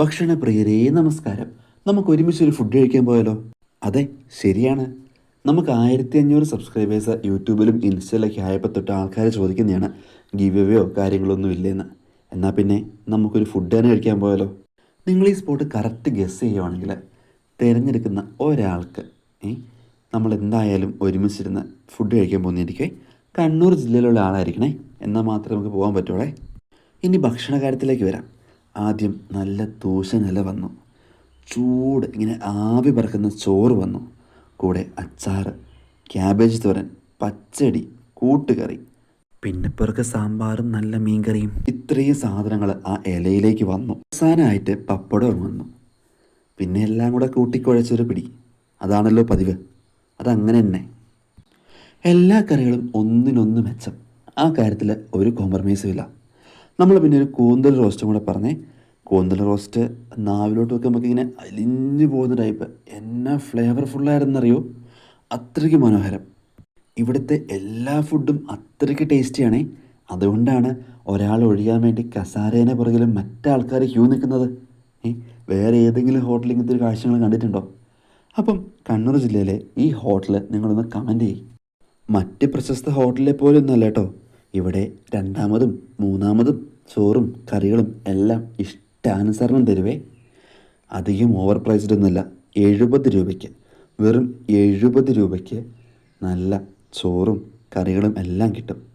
ഭക്ഷണപ്രിയരേ നമസ്കാരം. നമുക്ക് ഒരുമിച്ച് ഒരു ഫുഡ് കഴിക്കാൻ പോയാലോ? അതെ ശരിയാണ്. നമുക്ക് ആയിരത്തി അഞ്ഞൂറ് സബ്സ്ക്രൈബേഴ്സ് യൂട്യൂബിലും ഇൻസ്റ്റയിലൊക്കെ ആയപ്പോൾ തൊട്ട് ആൾക്കാർ ചോദിക്കുന്നതാണ് ഗീവ് എവേയോ കാര്യങ്ങളൊന്നും ഇല്ലെന്ന്? എന്നാൽ പിന്നെ നമുക്കൊരു ഫുഡ് തന്നെ കഴിക്കാൻ പോയാലോ? നിങ്ങൾ ഈ സ്പോട്ട് കറക്റ്റ് ഗസ് ചെയ്യുവാണെങ്കിൽ തിരഞ്ഞെടുക്കുന്ന ഒരാൾക്ക് നമ്മൾ എന്തായാലും ഒരുമിച്ചിരുന്ന് ഫുഡ് കഴിക്കാൻ പോകുന്നതായിരിക്കേ കണ്ണൂർ ജില്ലയിലുള്ള ആളായിരിക്കണേ. എന്നാൽ മാത്രമേ നമുക്ക് പോകാൻ പറ്റുള്ളേ. ഇനി ഭക്ഷണ കാര്യത്തിലേക്ക് വരാം. ആദ്യം നല്ല തൂശനില വന്നു. ചൂട് ഇങ്ങനെ ആവി പറക്കുന്ന ചോറ് വന്നു. കൂടെ അച്ചാറ് ക്യാബേജ് തോരൻ പച്ചടി കൂട്ടുകറി. പിന്നെ പിറക്ക് സാമ്പാറും നല്ല മീൻകറിയും. ഇത്രയും സാധനങ്ങൾ ആ ഇലയിലേക്ക് വന്നു. അവസാനമായിട്ട് പപ്പടവും വന്നു. പിന്നെ എല്ലാം കൂടെ കൂട്ടിക്കുഴച്ചൊരു പിടി. അതാണല്ലോ പതിവ്. അതങ്ങനെ തന്നെ. എല്ലാ കറികളും ഒന്നിനൊന്ന് മെച്ചം. ആ കാര്യത്തിൽ ഒരു കോംപ്രമൈസും ഇല്ല. നമ്മൾ പിന്നെ ഒരു കൂന്തൽ റോസ്റ്റും കൂടെ പറഞ്ഞേ കൂന്തൽ റോസ്റ്റ് നാവിലോട്ട് വെക്കുമ്പോൾ ഇങ്ങനെ അലിഞ്ഞു പോകുന്ന ടൈപ്പ് എന്നാ ഫ്ലേവർഫുള്ളായിരുന്നറിയോ അത്രയ്ക്ക് മനോഹരം. ഇവിടുത്തെ എല്ലാ ഫുഡും അത്രയ്ക്ക് ടേസ്റ്റിയാണേ അതുകൊണ്ടാണ് ഒരാൾ ഒഴിയാൻ വേണ്ടി കസാരേനെ പുറകിലും മറ്റാൾക്കാർ ക്യൂ നിൽക്കുന്നത്. വേറെ ഏതെങ്കിലും ഹോട്ടലിൽ ഇങ്ങനത്തെ ഒരു കാഴ്ചകൾ കണ്ടിട്ടുണ്ടോ? അപ്പം കണ്ണൂർ ജില്ലയിലെ ഈ ഹോട്ടൽ നിങ്ങളൊന്ന് കമന്റ് ചെയ്യും. മറ്റ് പ്രശസ്ത ഹോട്ടലിലെ പോലെ ഒന്നല്ല കേട്ടോ. ഇവിടെ രണ്ടാമതും മൂന്നാമതും ചോറും കറികളും എല്ലാം ഇഷ്ടാനുസരണം തരുവേ. അധികം ഓവർ പ്രൈസ്ഡ് ഒന്നുമില്ല എഴുപത് രൂപയ്ക്ക് വെറും എഴുപത് രൂപയ്ക്ക് നല്ല ചോറും കറികളും എല്ലാം കിട്ടും.